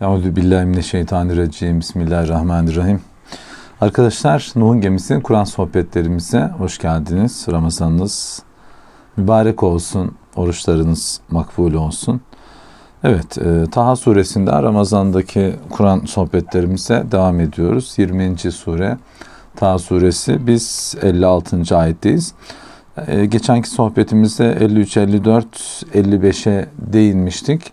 Euzu billahi mineşşeytanirracim. Bismillahirrahmanirrahim. Arkadaşlar Nuh'un gemisi Kur'an sohbetlerimize hoş geldiniz. Ramazanınız mübarek olsun. Oruçlarınız makbul olsun. Evet, e, Taha suresinde Ramazan'daki Kur'an sohbetlerimize devam ediyoruz. 20. sure Taha suresi. Biz 56. ayetteyiz. E, geçenki sohbetimizde 53, 54, 55'e değinmiştik.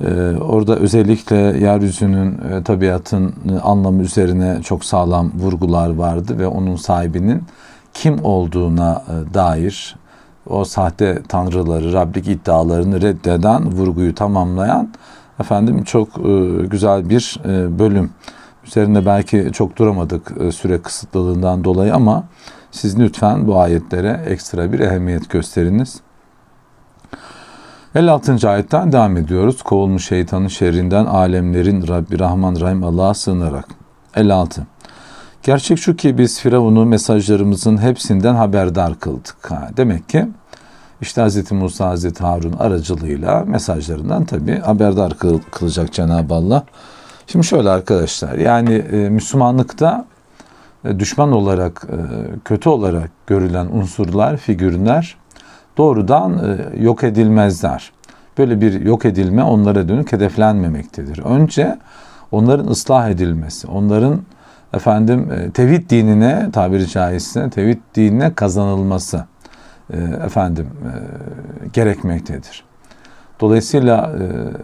Ee, orada özellikle yeryüzünün, e, tabiatın e, anlamı üzerine çok sağlam vurgular vardı ve onun sahibinin kim olduğuna e, dair o sahte tanrıları, Rablik iddialarını reddeden, vurguyu tamamlayan efendim çok güzel bir bölüm. Üzerinde belki çok duramadık süre kısıtlılığından dolayı ama siz lütfen bu ayetlere ekstra bir ehemmiyet gösteriniz. 56. ayetten devam ediyoruz. Kovulmuş şeytanın şerrinden alemlerin Rabbi Rahman Rahim Allah'a sığınarak. 56. Gerçek şu ki biz Firavun'u mesajlarımızın hepsinden haberdar kıldık. Ha, demek ki işte Hz. Musa, Hz. Harun aracılığıyla mesajlarından tabi haberdar kıl, kılacak Cenab-ı Allah. Şimdi şöyle arkadaşlar yani e, Müslümanlıkta e, düşman olarak, e, kötü olarak görülen unsurlar, figürler doğrudan e, yok edilmezler. Böyle bir yok edilme onlara dönük hedeflenmemektedir. Önce onların ıslah edilmesi, onların efendim e, tevhid dinine tabiri caizse tevhid dinine kazanılması e, efendim gerekmektedir. Dolayısıyla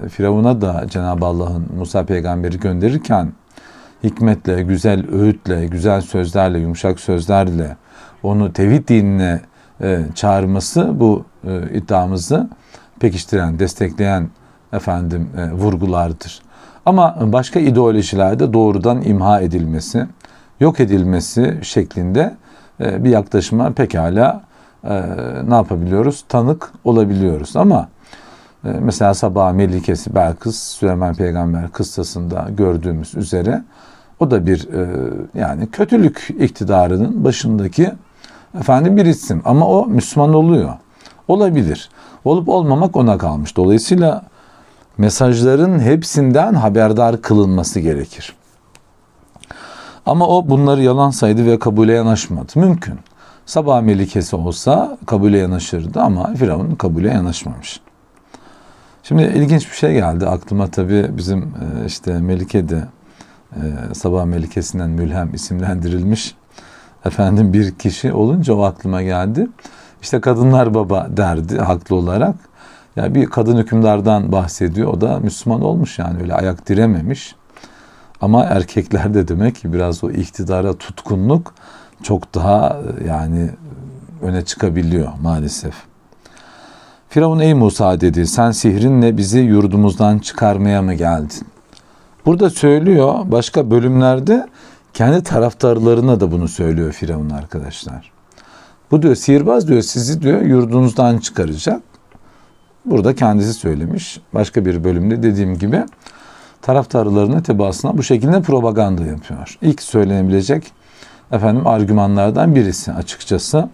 Firavun'a da Cenab-ı Allah'ın Musa peygamberi gönderirken hikmetle, güzel öğütle, güzel sözlerle, yumuşak sözlerle onu tevhid dinine e, çağırması bu e, iddiamızı pekiştiren, destekleyen efendim e, vurgulardır. Ama başka ideolojilerde doğrudan imha edilmesi, yok edilmesi şeklinde bir yaklaşıma pekala ne yapabiliyoruz? Tanık olabiliyoruz. Ama mesela Sabah Melikesi Belkıs, Süleyman Peygamber kıssasında gördüğümüz üzere o da bir yani kötülük iktidarının başındaki efendim bir isim ama o Müslüman oluyor. Olabilir. Olup olmamak ona kalmış. Dolayısıyla mesajların hepsinden haberdar kılınması gerekir. Ama o bunları yalan saydı ve kabule yanaşmadı. Mümkün. Sabah melikesi olsa kabule yanaşırdı ama Firavun kabule yanaşmamış. Şimdi ilginç bir şey geldi aklıma tabii bizim e, işte Melike de e, Sabah Melikesi'nden mülhem isimlendirilmiş efendim bir kişi olunca o aklıma geldi. İşte kadınlar baba derdi haklı olarak. Ya yani bir kadın hükümdardan bahsediyor. O da Müslüman olmuş yani öyle ayak dirememiş. Ama erkeklerde demek ki biraz o iktidara tutkunluk çok daha yani öne çıkabiliyor maalesef. Firavun ey Musa dedi sen sihrinle bizi yurdumuzdan çıkarmaya mı geldin? Burada söylüyor başka bölümlerde kendi taraftarlarına da bunu söylüyor Firavun arkadaşlar. Bu diyor sihirbaz diyor sizi diyor yurdunuzdan çıkaracak. Burada kendisi söylemiş. Başka bir bölümde dediğim gibi taraftarlarına tebaasına bu şekilde propaganda yapıyor. İlk söylenebilecek efendim argümanlardan birisi açıkçası.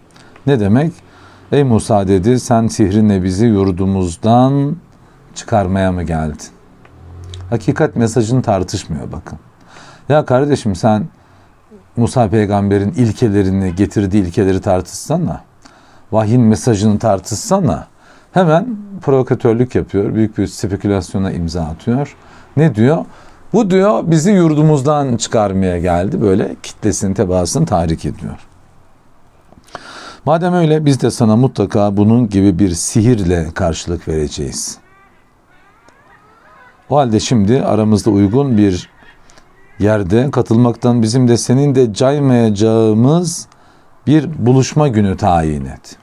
Ne demek? Ey Musa dedi sen sihrinle bizi yurdumuzdan çıkarmaya mı geldin? Hakikat mesajını tartışmıyor bakın. Ya kardeşim sen Musa peygamberin ilkelerini, getirdiği ilkeleri tartışsana. Vahyin mesajını tartışsana. Hemen provokatörlük yapıyor. Büyük bir spekülasyona imza atıyor. Ne diyor? Bu diyor bizi yurdumuzdan çıkarmaya geldi. Böyle kitlesini, tebaasını tahrik ediyor. Madem öyle biz de sana mutlaka bunun gibi bir sihirle karşılık vereceğiz. O halde şimdi aramızda uygun bir yerde katılmaktan bizim de senin de caymayacağımız bir buluşma günü tayin et.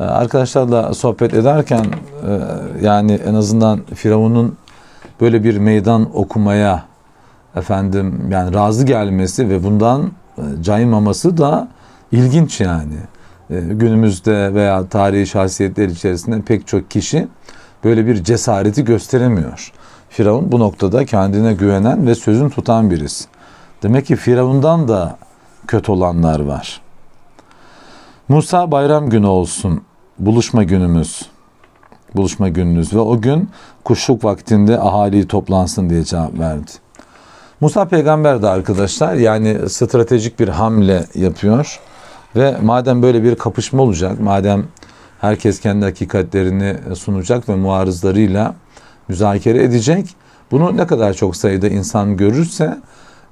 Ee, arkadaşlarla sohbet ederken e, yani en azından Firavun'un böyle bir meydan okumaya efendim yani razı gelmesi ve bundan e, caymaması da ilginç yani. E, günümüzde veya tarihi şahsiyetler içerisinde pek çok kişi böyle bir cesareti gösteremiyor. Firavun bu noktada kendine güvenen ve sözün tutan birisi. Demek ki Firavundan da kötü olanlar var. Musa bayram günü olsun, buluşma günümüz. buluşma gününüz ve o gün kuşluk vaktinde ahali toplansın diye cevap verdi. Musa peygamber de arkadaşlar yani stratejik bir hamle yapıyor ve madem böyle bir kapışma olacak, madem herkes kendi hakikatlerini sunacak ve muarızlarıyla müzakere edecek, bunu ne kadar çok sayıda insan görürse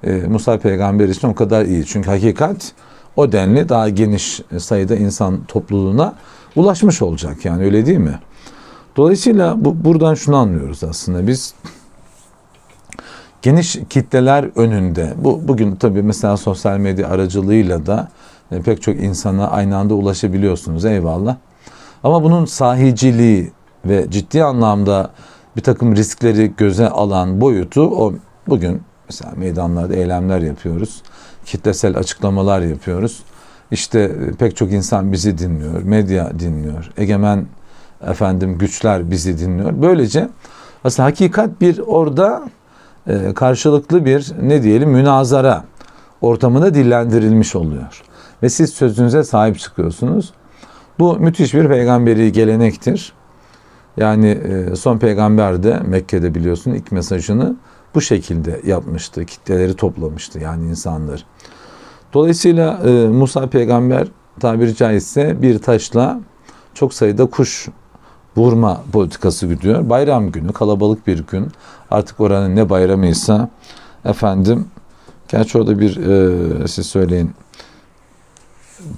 e, Musa peygamber için o kadar iyi. Çünkü hakikat o denli daha geniş sayıda insan topluluğuna ulaşmış olacak yani öyle değil mi? Dolayısıyla bu, buradan şunu anlıyoruz aslında biz geniş kitleler önünde bu bugün tabii mesela sosyal medya aracılığıyla da e, pek çok insana aynı anda ulaşabiliyorsunuz eyvallah. Ama bunun sahiciliği ve ciddi anlamda bir takım riskleri göze alan boyutu o bugün mesela meydanlarda eylemler yapıyoruz. Kitlesel açıklamalar yapıyoruz. İşte e, pek çok insan bizi dinliyor, medya dinliyor, egemen efendim güçler bizi dinliyor. Böylece aslında hakikat bir orada e, karşılıklı bir ne diyelim münazara ortamında dillendirilmiş oluyor. Ve siz sözünüze sahip çıkıyorsunuz. Bu müthiş bir peygamberi gelenektir. Yani e, son peygamber de Mekke'de biliyorsun ilk mesajını bu şekilde yapmıştı. Kitleleri toplamıştı yani insanlar. Dolayısıyla e, Musa peygamber tabiri caizse bir taşla çok sayıda kuş vurma politikası gidiyor. Bayram günü, kalabalık bir gün. Artık oranın ne bayramıysa efendim gerçi orada bir e, siz söyleyin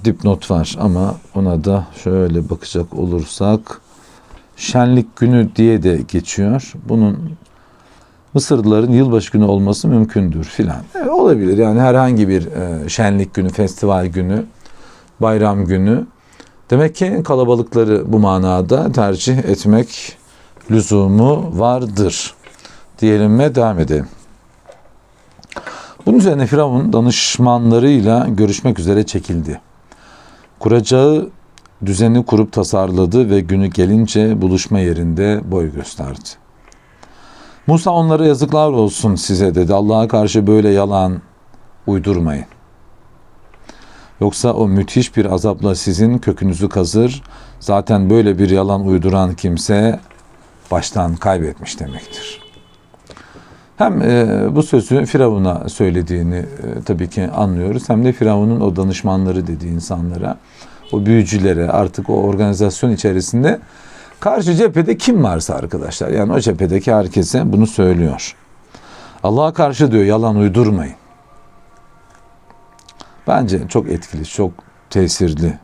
dipnot var ama ona da şöyle bakacak olursak şenlik günü diye de geçiyor. Bunun Mısırlıların yılbaşı günü olması mümkündür filan. E, olabilir yani herhangi bir e, şenlik günü, festival günü, bayram günü. Demek ki kalabalıkları bu manada tercih etmek lüzumu vardır. Diyelim ve devam edelim. Bunun üzerine Firavun danışmanlarıyla görüşmek üzere çekildi. Kuracağı düzeni kurup tasarladı ve günü gelince buluşma yerinde boy gösterdi. Musa onlara yazıklar olsun size dedi. Allah'a karşı böyle yalan uydurmayın. Yoksa o müthiş bir azapla sizin kökünüzü kazır. Zaten böyle bir yalan uyduran kimse baştan kaybetmiş demektir. Hem e, bu sözü Firavun'a söylediğini e, tabii ki anlıyoruz. Hem de Firavun'un o danışmanları dediği insanlara, o büyücülere artık o organizasyon içerisinde karşı cephede kim varsa arkadaşlar. Yani o cephedeki herkese bunu söylüyor. Allah'a karşı diyor yalan uydurmayın. Bence çok etkili, çok tesirli.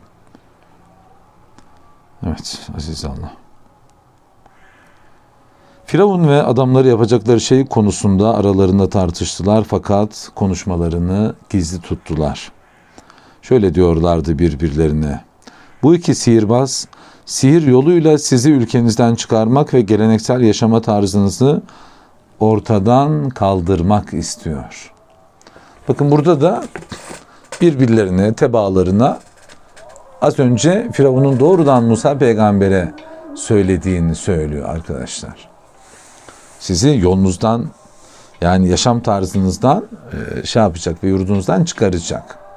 Evet, aziz Allah. Firavun ve adamları yapacakları şey konusunda aralarında tartıştılar fakat konuşmalarını gizli tuttular. Şöyle diyorlardı birbirlerine. Bu iki sihirbaz sihir yoluyla sizi ülkenizden çıkarmak ve geleneksel yaşama tarzınızı ortadan kaldırmak istiyor. Bakın burada da birbirlerine, tebaalarına az önce Firavun'un doğrudan Musa peygambere söylediğini söylüyor arkadaşlar. Sizi yolunuzdan yani yaşam tarzınızdan e, şey yapacak ve yurdunuzdan çıkaracak.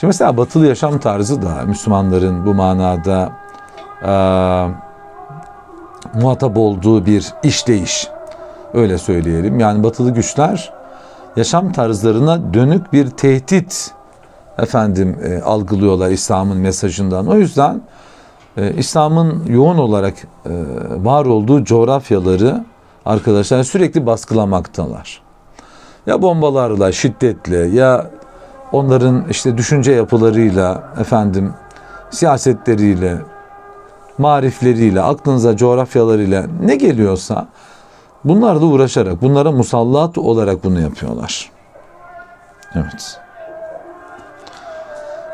Şimdi mesela batılı yaşam tarzı da Müslümanların bu manada e, muhatap olduğu bir işleyiş. Öyle söyleyelim. Yani batılı güçler yaşam tarzlarına dönük bir tehdit efendim e, algılıyorlar İslam'ın mesajından. O yüzden e, İslam'ın yoğun olarak e, var olduğu coğrafyaları arkadaşlar sürekli baskılamaktalar. Ya bombalarla, şiddetle ya onların işte düşünce yapılarıyla, efendim siyasetleriyle, marifleriyle, aklınıza coğrafyalarıyla ne geliyorsa bunlarla uğraşarak, bunlara musallat olarak bunu yapıyorlar. Evet.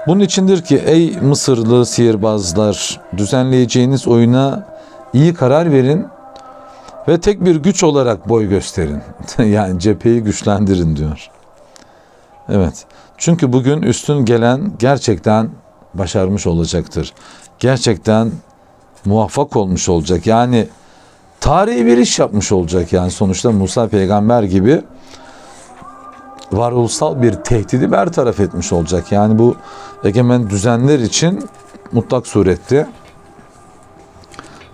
Bunun içindir ki ey Mısırlı sihirbazlar düzenleyeceğiniz oyuna iyi karar verin ve tek bir güç olarak boy gösterin. yani cepheyi güçlendirin diyor. Evet. Çünkü bugün üstün gelen gerçekten başarmış olacaktır. Gerçekten muvaffak olmuş olacak. Yani tarihi bir iş yapmış olacak yani sonuçta Musa peygamber gibi varoluşsal bir tehdidi bertaraf etmiş olacak. Yani bu egemen düzenler için mutlak surette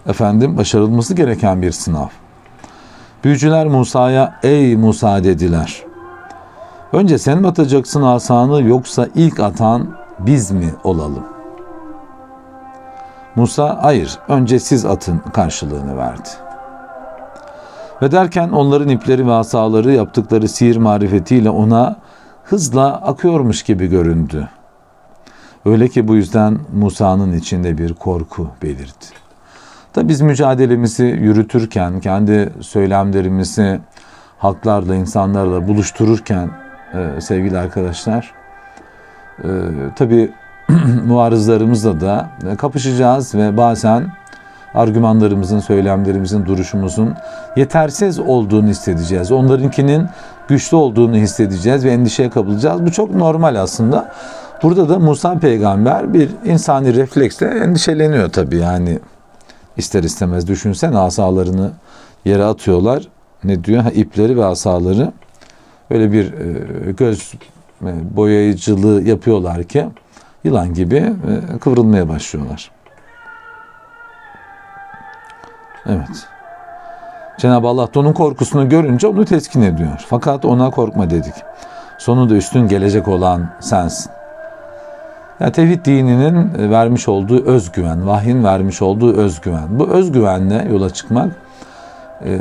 efendim başarılması gereken bir sınav. Büyücüler Musa'ya ey Musa dediler. Önce sen mi atacaksın asanı yoksa ilk atan biz mi olalım? Musa hayır önce siz atın karşılığını verdi. Ve derken onların ipleri ve asaları yaptıkları sihir marifetiyle ona hızla akıyormuş gibi göründü. Öyle ki bu yüzden Musa'nın içinde bir korku belirdi. Da biz mücadelemizi yürütürken, kendi söylemlerimizi halklarla, insanlarla buluştururken e, sevgili arkadaşlar, e, tabii muarızlarımızla da kapışacağız ve bazen argümanlarımızın, söylemlerimizin, duruşumuzun yetersiz olduğunu hissedeceğiz. Onlarınkinin güçlü olduğunu hissedeceğiz ve endişeye kapılacağız. Bu çok normal aslında. Burada da Musa peygamber bir insani refleksle endişeleniyor tabii yani ister istemez düşünsen asalarını yere atıyorlar. Ne diyor? Ha, ipleri ve asaları öyle bir e, göz boyayıcılığı yapıyorlar ki yılan gibi e, kıvrılmaya başlıyorlar. Evet. Cenab-ı Allah da onun korkusunu görünce onu teskin ediyor. Fakat ona korkma dedik. Sonunda üstün gelecek olan sensin. Yani tevhid dininin vermiş olduğu özgüven, vahyin vermiş olduğu özgüven. Bu özgüvenle yola çıkmak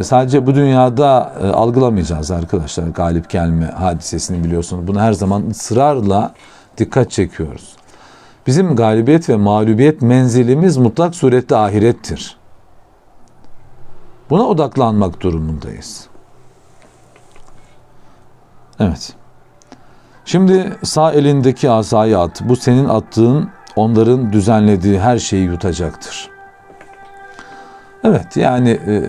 sadece bu dünyada e, algılamayacağız arkadaşlar. Galip gelme hadisesini biliyorsunuz. Bunu her zaman ısrarla dikkat çekiyoruz. Bizim galibiyet ve mağlubiyet menzilimiz mutlak surette ahirettir. Buna odaklanmak durumundayız. Evet. Şimdi sağ elindeki asayı at. Bu senin attığın onların düzenlediği her şeyi yutacaktır. Evet yani e,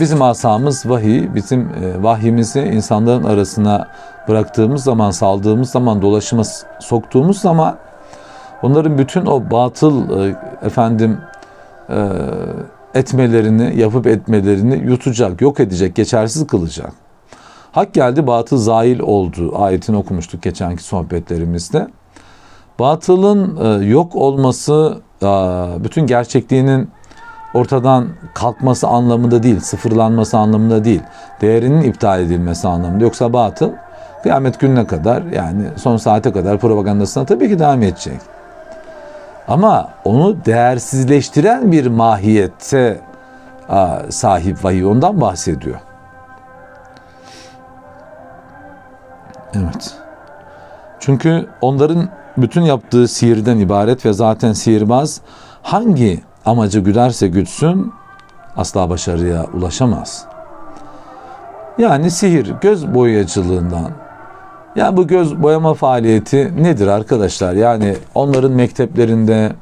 bizim asamız vahiy, bizim e, vahyimizi insanların arasına bıraktığımız zaman, saldığımız zaman, dolaşıma soktuğumuz zaman onların bütün o batıl e, efendim etmelerini, yapıp etmelerini yutacak, yok edecek, geçersiz kılacak. Hak geldi, batıl zail oldu. Ayetini okumuştuk geçenki sohbetlerimizde. Batılın yok olması, bütün gerçekliğinin ortadan kalkması anlamında değil, sıfırlanması anlamında değil, değerinin iptal edilmesi anlamında. Yoksa batıl kıyamet gününe kadar yani son saate kadar propagandasına tabii ki devam edecek. Ama onu değersizleştiren bir mahiyette sahip vahiy ondan bahsediyor. Evet. Çünkü onların bütün yaptığı sihirden ibaret ve zaten sihirbaz hangi amacı güderse gütsün asla başarıya ulaşamaz. Yani sihir göz boyayıcılığından. Ya bu göz boyama faaliyeti nedir arkadaşlar? Yani onların mekteplerinde,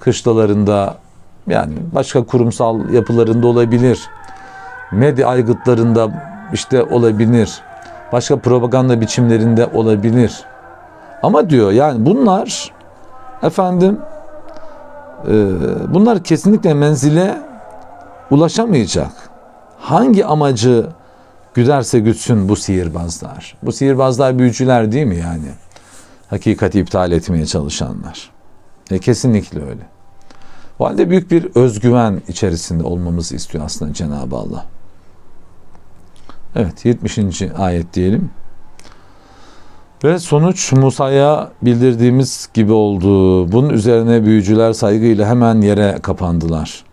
kışlalarında yani başka kurumsal yapılarında olabilir. Medya aygıtlarında işte olabilir başka propaganda biçimlerinde olabilir. Ama diyor yani bunlar efendim bunlar kesinlikle menzile ulaşamayacak. Hangi amacı güderse gütsün bu sihirbazlar. Bu sihirbazlar büyücüler değil mi yani? Hakikati iptal etmeye çalışanlar. E, kesinlikle öyle. O halde büyük bir özgüven içerisinde olmamızı istiyor aslında Cenab-ı Allah. Evet 70. ayet diyelim. Ve sonuç Musa'ya bildirdiğimiz gibi oldu. Bunun üzerine büyücüler saygıyla hemen yere kapandılar.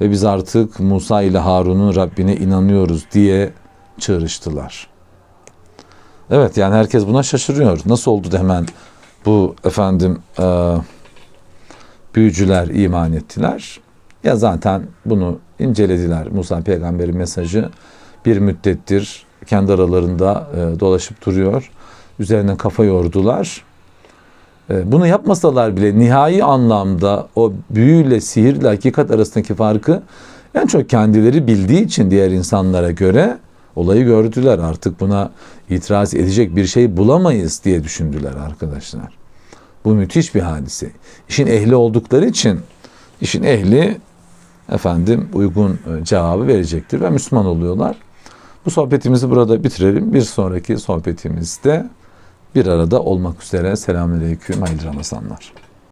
Ve biz artık Musa ile Harun'un Rabbine inanıyoruz diye çığırıştılar. Evet yani herkes buna şaşırıyor. Nasıl oldu da hemen bu efendim e, büyücüler iman ettiler? Ya zaten bunu incelediler. Musa peygamberin mesajı bir müddettir kendi aralarında e, dolaşıp duruyor. Üzerine kafa yordular. E, bunu yapmasalar bile nihai anlamda o büyüyle sihirle hakikat arasındaki farkı en çok kendileri bildiği için diğer insanlara göre olayı gördüler. Artık buna itiraz edecek bir şey bulamayız diye düşündüler arkadaşlar. Bu müthiş bir hadise. İşin ehli oldukları için işin ehli efendim uygun e, cevabı verecektir ve Müslüman oluyorlar. Bu sohbetimizi burada bitirelim. Bir sonraki sohbetimizde bir arada olmak üzere. Selamünaleyküm. Hayırlı Ramazanlar.